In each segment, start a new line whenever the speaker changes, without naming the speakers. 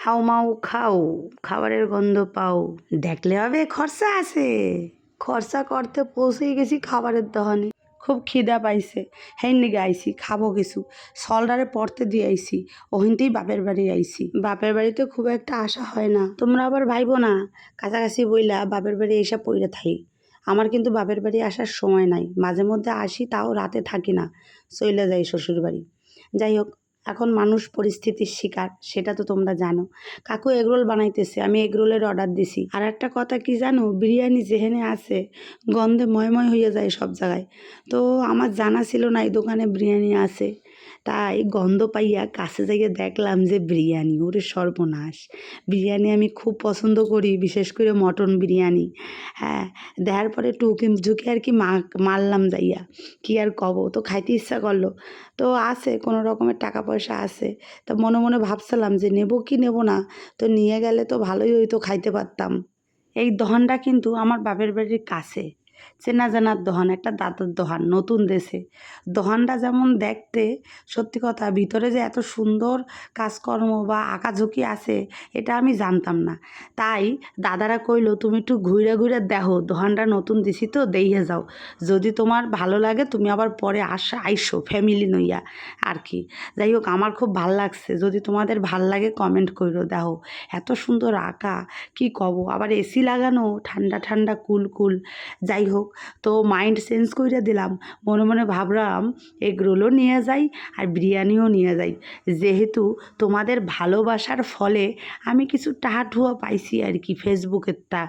হাও মাও খাও, খাবারের গন্ধ পাও। দেখলে হবে খরচা আছে। খরচা করতে পৌঁছেই গেছি খাবারের দহনে খুব খিদা পাইছে। হেন নিগে আইছি, খাব কিছু। সলডারে পড়তে দিয়ে আইছি। ওহিনতেই বাপের বাড়ি আইছি। বাপের বাড়িতে খুব একটা আশা হয় না। তোমরা আবার ভাইবো না। কাছাকাছি বইলা বাপের বাড়ি এসে পইরে থাই আমার কিন্তু বাপের বাড়ি আসার সময় নাই। মাঝে মধ্যে আসি, তাও রাতে থাকি না। চলে যাই শ্বশুর বাড়ি যাই হোক এখন মানুষ পরিস্থিতির শিকার, সেটা তো তোমরা জানো। কাকু এগরোল বানাইতেছে, আমি এগরোলের অর্ডার দিছি। আর একটা কথা কি জানো, বিরিয়ানি যেহেনে আছে, গন্ধে ময়ময় হয়ে যায় সব জায়গায়। তো আমার জানা ছিল না এই দোকানে বিরিয়ানি আছে। তাই গন্ধ পাইয়া কাছে যাইয়ে দেখলাম যে বিরিয়ানি, ওরে সর্বনাশ। বিরিয়ানি আমি খুব পছন্দ করি, বিশেষ করে মটন বিরিয়ানি। হ্যাঁ দেখার পরে টুকি, ঝুঁকে আর কি মা, মারলাম যাইয়া। কি আর কব তো খাইতে ইচ্ছা করল। তো আছে, কোনো রকমের টাকা পয়সা আছে। তা মনে মনে ভাবছিলাম যে নেব কি নেব না, তো নিয়ে গেলে তো ভালোই হইতো, খাইতে পারতাম। এই দহনটা কিন্তু আমার বাপের বাড়ির কাছে। চেনা জানার দহন, একটা দাদার দোহান, নতুন দেশে। দোহানটা যেমন দেখতে, সত্যি কথা, ভিতরে যে এত সুন্দর কাজকর্ম বা আঁকাঝুঁকি আছে, এটা আমি জানতাম না। তাই দাদারা কইলো, তুমি একটু ঘুরে ঘুরে দেখো, দোহানটা নতুন দিছি তো দেইয়ে যাও। যদি তোমার ভালো লাগে, তুমি আবার পরে আসা, আইসো ফ্যামিলি নইয়া আর কি। যাই হোক, আমার খুব ভালো লাগছে। যদি তোমাদের ভালো লাগে কমেন্ট করো দেখো, এত সুন্দর আঁকা, কি কব? আবার এসি লাগানো, ঠান্ডা ঠান্ডা, কুল কুল। যাই হোক। তো মাইন্ড চেঞ্জ করে দিলাম, মনে মনে ভাবলাম এগ রোলও নিয়ে যাই আর বিরিয়ানিও নিয়ে যাই। যেহেতু তোমাদের ভালোবাসার ফলে আমি কিছু টাহাঠুয়া পাইছি আর কি ফেসবুকেরটা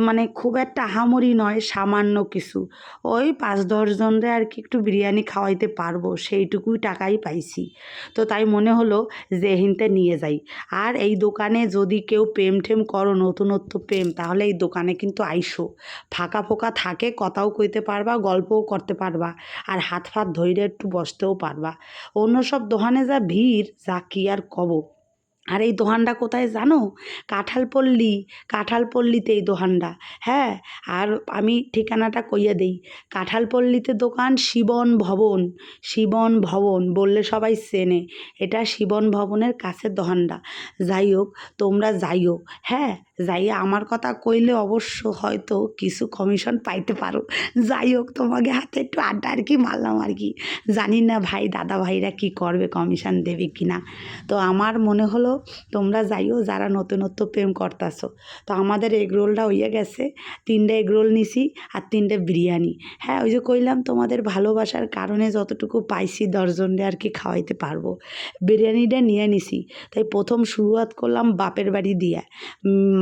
মানে খুব একটা হামরি নয়, সামান্য কিছু। ওই পাঁচ দশজনরে আর কি একটু বিরিয়ানি খাওয়াইতে পারব, সেইটুকুই টাকাই পাইছি। তো তাই মনে হলো যে হিনতে নিয়ে যাই। আর এই দোকানে যদি কেউ প্রেম টেম করো, নতুনত্ব প্রেম, তাহলে এই দোকানে কিন্তু আইসো। ফাঁকা ফোকা থাকে কথাও কইতে পারবা, গল্পও করতে পারবা, আর হাত ফাত ধইরে একটু বসতেও পারবা। অন্য সব দোকানে যা ভিড়, যা কি আর কব। আর এই দোকানটা কোথায় জানো? কাঁঠালপল্লী, কাঁঠালপল্লীতে এই দোকানটা হ্যাঁ আর আমি ঠিকানাটা কইয়া দেই। কাঁঠালপল্লীতে দোকান শিবন ভবন শিবন ভবন বললে সবাই চেনে। এটা শিবন ভবনের কাছের দোকানটা যাই হোক, তোমরা যাইও। হ্যাঁ যাইয়া আমার কথা কইলে অবশ্য হয়তো কিছু কমিশন পাইতে পারো। যাই হোক, তোমাকে হাতে একটু আড্ডা আর কি মারলাম আর কি। জানি না ভাই, দাদা ভাইরা কি করবে কমিশন দেবে কি না তো আমার মনে হলো, তোমরা যাইও যারা নতুনত্ব প্রেম করতাছো, তো আমাদের এগ রোলটা হইয়া গেছে। তিনটে এগ রোল নিছি আর তিনটে বিরিয়ানি। হ্যাঁ ওই যে কইলাম, তোমাদের ভালোবাসার কারণে যতটুকু পাইছি দশজনরে আর কি খাওয়াইতে পারব। বিরিয়ানিটা নিয়ে নিছি। তাই প্রথম শুরুয়াত করলাম বাপের বাড়ি দিয়ে।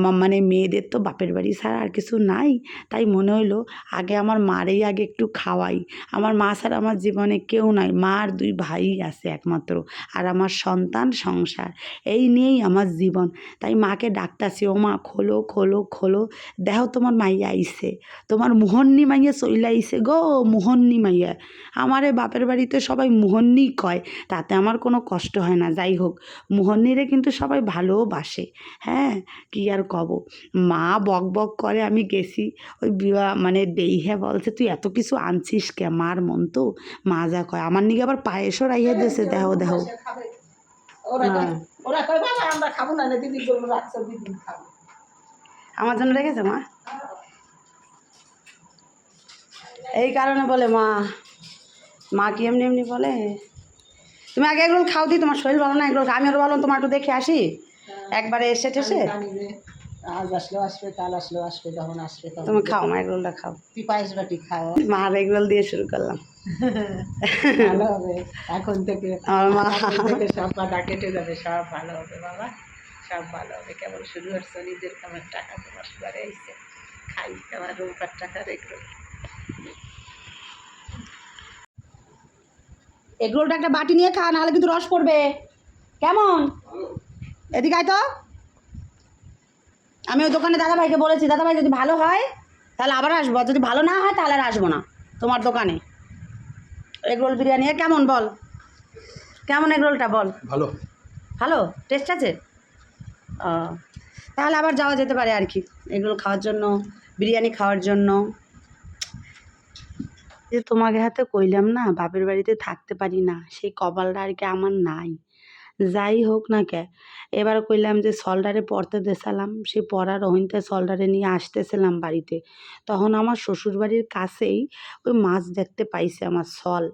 উম, মানে মেয়েদের তো বাপের বাড়ি ছাড়া আর কিছু নাই। তাই মনে হইল আগে আমার মারেই আগে একটু খাওয়াই। আমার মা ছাড়া আমার জীবনে কেউ নাই। মা আর দুই ভাই আছে একমাত্র আর আমার সন্তান সংসার। এই নিয়েই আমার জীবন। তাই মাকে ডাকতাছি ও মা খোলো খোলো খোলো। দেখো তোমার মাইয়া আইছে। তোমার মোহন্নি মাইয়া চইলা আইছে গো মোহন্নি মাইয়া। আমারে বাপের বাড়িতে সবাই মোহন্নি কয় তাতে আমার কোনো কষ্ট হয় না। যাই হোক মোহন্নিরে কিন্তু সবাই ভালোবাসে। হ্যাঁ কি আর কব মা বক বক করে আমি গেছি। ওই বিয়া মানে দেইহে বলছে তুই এত কিছু আনছিস কে? মার মন তো? মা যা কয়। আমার নিকে আবার পায়েসও রাইয়ে দিয়েছে দেহ দেহ
ওরা
হ্যাঁ।
ওরা আমরা জন্য রাখছো
মা? এই কারণে বলে মা মা কি এমনি এমনি বলে? তুমি আগে এগুলো খাও দি তোমার শরীর ভালো না এগুলো আমি আরও ভালো তোমার একটু দেখে আসি। একবারে এসে টেসে
যে আজ আসলেও আসবে কাল আসলেও আসবে যখন আসবে তখন
তুমি খাও মা এগুলোটা খাও।
তুই পায়েস বাটি খাও।
মা এগুলো দিয়ে শুরু করলাম।
ভালো হবে এখন থেকে
আমার মা
থেকে সব বাধা কেটে যাবে সব ভালো হবে বাবা সব ভালো হবে। কেবল শুরু হচ্ছে নিজের কামের টাকা তোমার ঘরে এসে খাই আমার রোববার টাকা রেখে
এগরোলটা একটা বাটি নিয়ে খা নাহলে কিন্তু রস পড়বে। কেমন? এদিকে আয় তো। আমি ওই দোকানে দাদাভাইকে বলেছি দাদাভাই যদি ভালো হয় তাহলে আবার আসব। আর যদি ভালো না হয় তাহলে আর আসব না তোমার দোকানে। এগরোল বিরিয়ানি কেমন বল? কেমন এগরোলটা বল?
ভালো।
ভালো? টেস্ট আছে? ও তাহলে আবার যাওয়া যেতে পারে আর কি। এগুলো খাওয়ার জন্য বিরিয়ানি খাওয়ার জন্য। যে তোমাকে হাতে কইলাম না বাপের বাড়িতে থাকতে পারি না সেই কপালটা আর কি আমার নাই। যাই হোক না কে। এবার কইলাম যে সলডারে পড়তে দেসালাম, সে পড়ার রহিনতে সলডারে নিয়ে আসতেছিলাম বাড়িতে। তখন আমার শ্বশুরবাড়ির কাছেই ওই মাছ দেখতে পাইছে আমার সল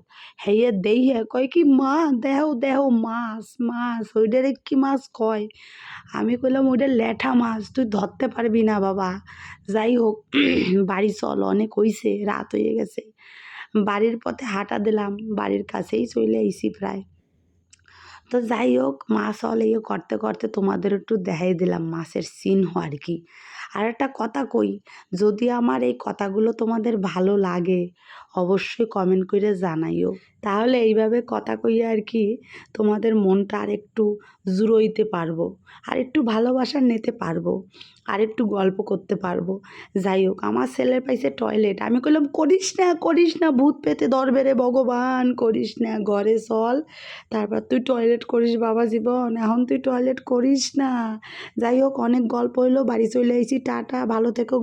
হেয়ে দেই হে কয় কি, মা দেহ দেহ মাছ মাছ ওইটারে কি মাছ কয়? আমি কইলাম ওইটা ল্যাঠা মাছ, তুই ধরতে পারবি না বাবা। যাই হোক, বাড়ি চল, অনেক হইছে, রাত হয়ে গেছে। বাড়ির পথে হাঁটা দিলাম, বাড়ির কাছেই চলে আইসি প্রায়। তো যাই হোক, মাছ হলে ইয়ে করতে করতে তোমাদের একটু দেখাই দিলাম মাছের চিহ্ন আর কি। আর একটা কথা কই, যদি আমার এই কথাগুলো তোমাদের ভালো লাগে, অবশ্যই কমেন্ট করে জানাইও। তাহলে এইভাবে কথা কইয়া আর কি তোমাদের মনটা আর একটু জুড়োইতে পারব, আর একটু ভালোবাসা নিতে পারব, আর একটু গল্প করতে পারব। যাই হোক, আমার ছেলের পাইছে টয়লেট আমি কইলাম, করিস না করিস না, ভূত পেতে ধরবে রে ভগবান, করিস না, ঘরে চল। তারপর তুই টয়লেট করিস বাবা জীবন, এখন তুই টয়লেট করিস না। যাই হোক, অনেক গল্প হইল, বাড়ি চলে এসেছি টাটা ভালো থেকো।